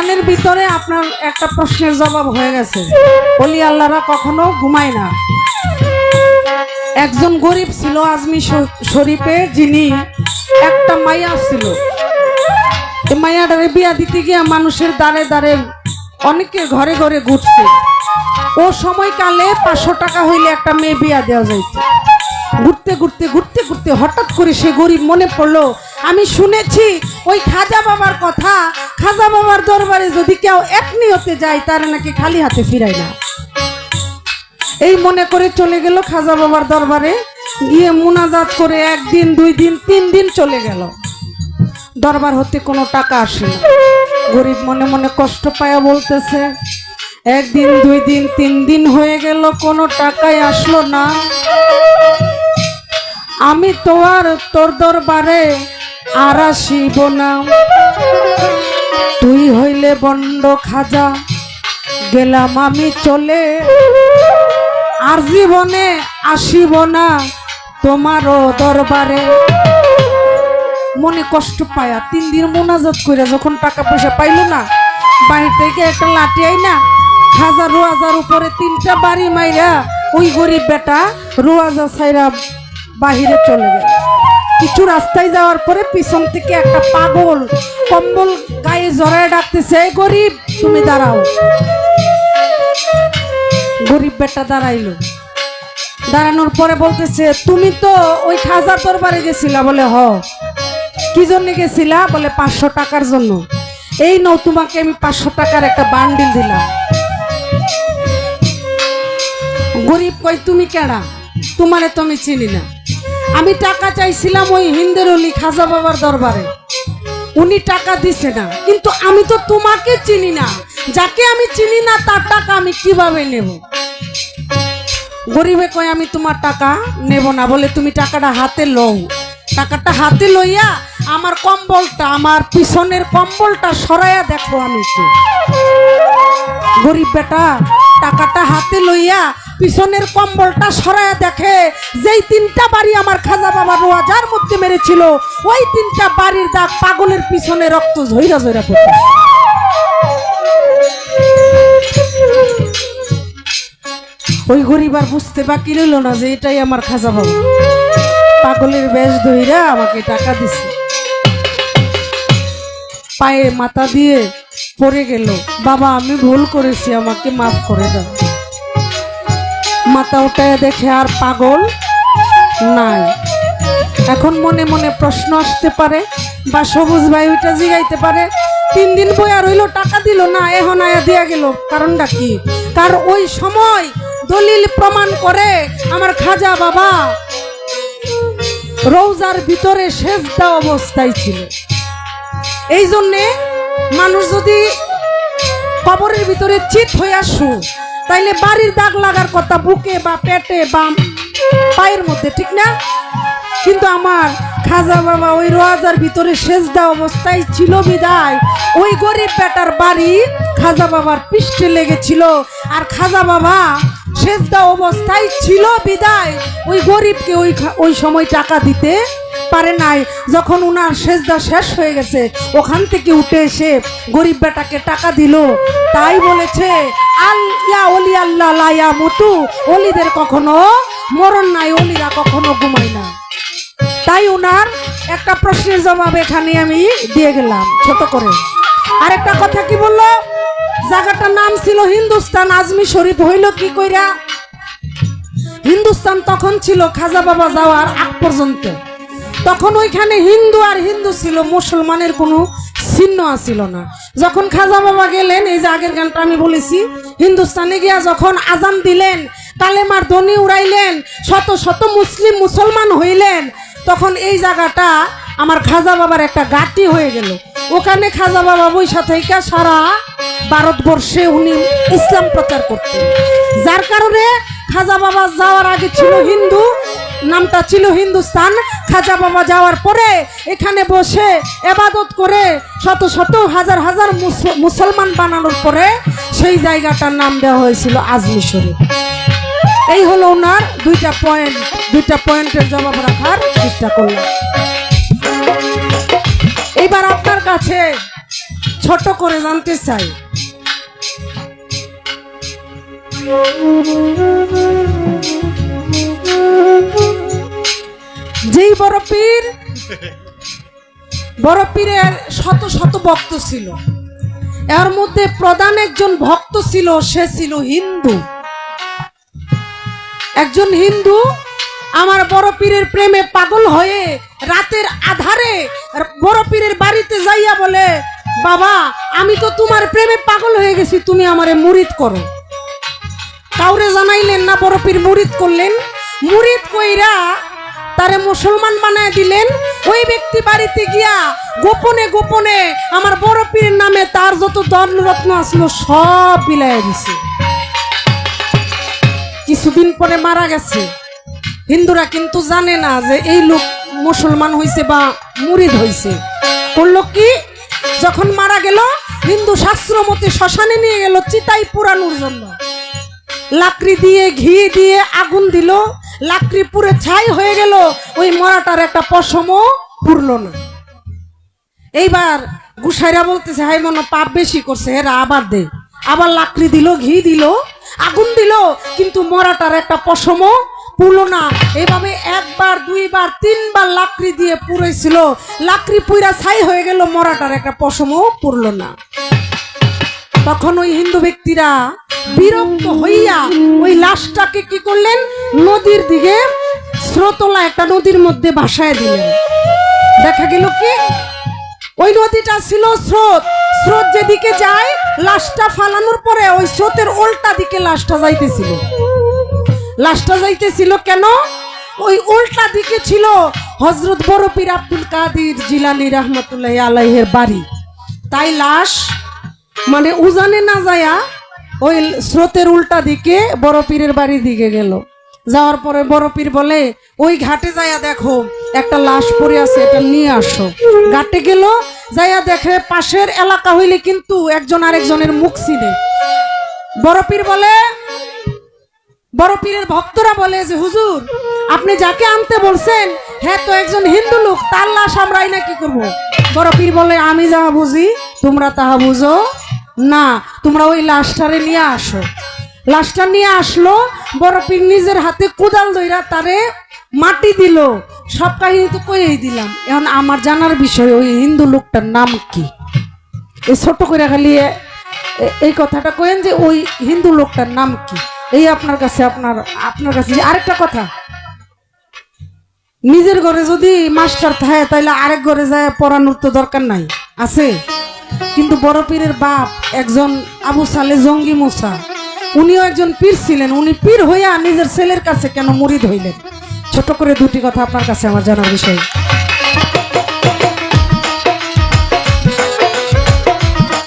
গানের ভিতরে আপনার একটা প্রশ্নের জবাব হয়ে গেছে। বলি, আল্লাহরা কখনো ঘুমায় না। একজন গরিব ছিল আজমি শরীফে, যিনি একটা মাইয়া ছিল। এই মাইয়াটারে বিয়া দিতে গিয়ে মানুষের দ্বারে দ্বারে অনেকের ঘরে ঘরে ঘুরছে। ও সময়কালে পাঁচশো টাকা হইলে একটা মেয়ে বিয়া দেওয়া যাইত। ঘুরতে ঘুরতে ঘুরতে ঘুরতে হঠাৎ করে সে গরিব মনে পড়ল আমি শুনেছি ওই খাজা বাবার কথা। খাজা বাবার দরবারে যদি কেউ এক নিয়তে যায়, তারা নাকি খালি হাতে ফিরায় না। এই মনে করে চলে গেল খাজা বাবার দরবারে, গিয়ে মুনাজাত করে একদিন, দুই দিন, তিন দিন চলে গেল। দরবার হতে কোনো টাকা আসে গরিব মনে মনে কষ্ট পায়া বলতেছে, একদিন, দুই দিন, তিন দিন হয়ে গেল, কোনো টাকাই আসলো না। আমি তো আর তোর দরবারে আর আসিব না। তুই হইলে বন্ড খাজা, গেলাম আমি চলে। আর জীবনে আসিব না তোমারও দরবারে। মনে কষ্ট পায়া, তিন দিন মোনাজাত করে যখন টাকা পয়সা পাইলো না, বাহির থেকে একটা লাঠি আই না হাজার রোয়াজার উপরে তিনটা বাড়ি মাইরা ওই গরিব বেটা রোয়াজা সাইরা বাহিরে চলে গেল। কিছু রাস্তায় যাওয়ার পরে পিছন থেকে একটা পাগল কম্বল গায়ে জড়ায় ডাকতেছে, "এই গরিব, তুমি দাঁড়াও। গরিব বেটা দাঁড়াইলো। দাঁড়ানোর পরে বলতেছে, তুমি তো ওই খাজার দরবারে গেছিলা? বলে, হ। কি জন্য গেছিলা? বলে, পাঁচশো টাকার জন্য। এই নৌ তোমাকে আমি পাঁচশো টাকার একটা বান্ডিল দিলাম। গরিব কই, তুমি কেডা? তোমারে তো আমি চিনি না। আমি টাকা চাইছিলাম ওই হিন্দের অলি খাজা বাবার দরবারে। উনি টাকা দিছে না। কিন্তু আমি তো তোমাকে চিনি না। যাকে আমি চিনি না, তার টাকা আমি কীভাবে নেব? গরিবে কয়, আমি তোমার টাকা নেব না। বলে, তুমি টাকাটা হাতে লও। টাকাটা হাতে লইয়া আমার কম্বলটা, আমার পিছনের কম্বলটা সরাইয়া দেখো আমি গরিব বেটা টাকাটা হাতে লইয়া পিছনের কম্বলটা সরাইয়া দেখে, যেই তিনটা বাড়ি আমার খাজা বাবা রোয়াজার মধ্যে মেরেছিল, ওই তিনটা বাড়ির দাগ পাগলের পিছনে রক্ত ঝইরা ঝইরা পড়তে ওই গরিব আর বুঝতে বাকি রইল না যে এটাই আমার খাজা বাবা। পাগলের বেশ ধইরা আমাকে টাকা দিছে। পায়ে মাথা দিয়ে পড়ে গেল। বাবা, আমি ভুল করেছি, আমাকে মাফ করে দাও। মাথা উঠায় দেখে আর পাগল নাই। এখন মনে মনে প্রশ্ন আসতে পারে, বা সবুজ ভাই ওইটা জিগাইতে পারে, তিন দিন বই আর হইল টাকা দিল, না, এখন আয়া দিয়া গেল। কারণটা কি? কার ওই সময় দলিল প্রমাণ করে আমার খাজা বাবা রৌজার ভিতরে সেজদা অবস্থায় ছিল। এই জন্যে মানুষ যদি কবরের ভিতরে চিত হয়ে আসু, তাইলে বাড়ির দাগ লাগার কথা বুকে বা পেটে বা পায়ের মধ্যে, ঠিক না? কিন্তু আমার খাজা বাবা ওই রোয়াজার ভিতরে সেজদা অবস্থায় ছিল বিদায়। ওই গরিব বেটার বাড়ি খাজা বাবার পৃষ্ঠে লেগেছিল। আর খাজা বাবা সেজদা অবস্থায় ছিল বিদায়। ওই গরিবকে ওই ওই সময় টাকা দিতে পারে নাই। যখন উনার সেজদা শেষ হয়ে গেছে, ওখান থেকে উঠে এসে গরিব বেটাকে টাকা দিল। তাই বলেছে, আল ইয়া অলি আল্লাহ লা ইয়া মতু অলিদের কখনো মরণ নাই অলিরা কখনো ঘুমায় না। তাই উনার একটা প্রশ্নের জবাব এখানে আমি দিয়ে গেলাম, ছোট করে। আর একটা কথা কি বলল? জায়গাটার নাম ছিল হিন্দুস্তান, আজমি শরীফ হইল কি কইরা? হিন্দুস্তান তখন ছিল খাজা বাবা যাওয়ার আগ পর্যন্ত। তখন ওইখানে হিন্দু আর হিন্দু ছিল, মুসলমানের কোনো চিহ্ন ছিল না। যখন খাজা বাবা গেলেন, এই যে আগের গানটা আমি বলেছি, হিন্দুস্তানে গিয়া যখন আজান দিলেন, কালেমার ধ্বনি উড়াইলেন, শত শত মুসলিম মুসলমান হইলেন, তখন এই জায়গাটা আমার খাজা বাবার একটা গাটি হয়ে গেল। ওখানে খাজা বাবা বৈশা থেকে সারা ভারতবর্ষে উনি ইসলাম প্রচার করতেন। যার কারণে খাজা বাবা যাওয়ার আগে ছিল হিন্দু নামটা ছিল হিন্দুস্তান। খাজা বাবা যাওয়ার পরে এখানে বসে এবাদত করে শত শত হাজার হাজার মুস- মুসলমান বানানোর পরে সেই জায়গাটার নাম দেওয়া হয়েছিল আজমি শরীফ। এই হলো ওনার দুইটা পয়েন্ট দুইটা পয়েন্টের জবাব রাখার চেষ্টা করলাম। এইবার আপনার কাছে ছোট করে জানতে চাই। যেই বড় পীর বড় পীরের শত শত ভক্ত ছিল, এর মধ্যে প্রধান একজন ভক্ত ছিল, সে ছিল হিন্দু। একজন হিন্দু আমার বড় পীরের প্রেমে পাগল হয়ে রাতের আধারে বড় পীরের বাড়িতে যাইয়া বলে, বাবা, আমি তো তোমার প্রেমে পাগল হয়ে গেছি, তুমি আমারে মুরিদ করো। কাউরে জানাইলেন না বড় পীর মুরিদ করলেন। মুরিদ কইরা তারে মুসলমান বানায় দিলেন। ওই ব্যক্তি বাড়িতে গিয়া গোপনে গোপনে আমার বড় পীরের নামে তার যত রত্ন আসলো সব বিলাইয়া দিছে। কিছুদিন পরে মারা গেছে। হিন্দুরা কিন্তু জানে না যে এই লোক মুসলমান হইছে বা মুরিদ হইছে। করল কি, যখন মারা গেল, হিন্দু শাস্ত্র মতে শ্মশানে নিয়ে গেল চিতাই পুরানোর জন্য। লাকড়ি দিয়ে, ঘি দিয়ে আগুন দিল। লাকড়ি পুরে ছাই হয়ে গেল, ওই মরাটার একটা পশমও পুরল না। এইবার গুসাইরা বলতেছে হাই মনে পাপ বেশি করছে হেরা আবার দে। আবার লাকড়ি দিল, ঘি দিল, আগুন দিল, কিন্তু মরাটার একটা পশমও পুরলো না। এভাবে একবার, দুইবার, তিনবার লাকড়ি দিয়ে পুড়েছিল লাকড়ি পুইরা ছাই হয়ে গেল, মরাটার একটা পশমও পুরলো না। তখন ওই হিন্দু ব্যক্তিরা বিরক্ত হইয়া ওই লাশটাকে কি করলেন? নদীর দিকে স্রোতলা একটা নদীর মধ্যে ভাসায় দিলেন। দেখা গেল কি? ওই নদীটা ছিল স্রোত। স্রোত যেদিকে যায়, লাশটা ফালানোর পরে ওই স্রোতের উল্টা দিকে লাশটা যাইতেছিল। লাশটা যাইতেছিল কেন? ওই উল্টা দিকে ছিল হজরত বড় পীর আব্দুল কাদির জিলানি রহমতুল্লাহ আলাইহের বাড়ি। তাই লাশ মানে উজানে না যায়া ওই স্রোতের উল্টা দিকে বড় পীরের বাড়ির দিকে গেল। যাওয়ার পরে বড় পীর বলে, ওই ঘাটে যাইয়া দেখো, একটা লাশ পড়ে আছে, এটা নিয়ে আসো। ঘাটে গেল যাইয়া দেখে পাশের এলাকা হইলে কিন্তু একজন আরেকজনের মুখ চিনে। বড় পীর বলে, বড় পীরের ভক্তরা বলে যে, হুজুর, আপনি যাকে আনতে বলছেন হ্যাঁ তো একজন হিন্দু লোক, তার লাশ আমরাই না কি করব? বড় পীর বলে, আমি যাহা বুঝি, তোমরা তাহা বুঝো। না, তোমরা ওই লাশটারে নিয়ে আসো। লাশটা নিয়ে আসলো বড় নিজের হাতে কোদাল দইরা তারে মাটি দিল। সব কাহিনী তো কইই দিলাম। এখন আমার জানার বিষয়, ওই হিন্দু লোকটার নাম কি? এই ছোট করে খালি এই কথাটা কইেন যে ওই হিন্দু লোকটার নাম কি? এই আপনার কাছে আপনার আপনার কাছে আরেকটা কথা। নিজের ঘরে যদি মাস্টার থাকে তাহলে আরেক ঘরে যায় পড়ানোর তো দরকার নাই। আছে? কিন্তু বড় পীরের বাপ একজন আবু সালে জঙ্গি মুসা। উনিও একজন পীর ছিলেন। উনি পীর হইয়া নিজের ছেলের কাছে কেন মুরিদ হইলেন? ছোট করে দুটি কথা আপনার কাছে আমার জানার বিষয়।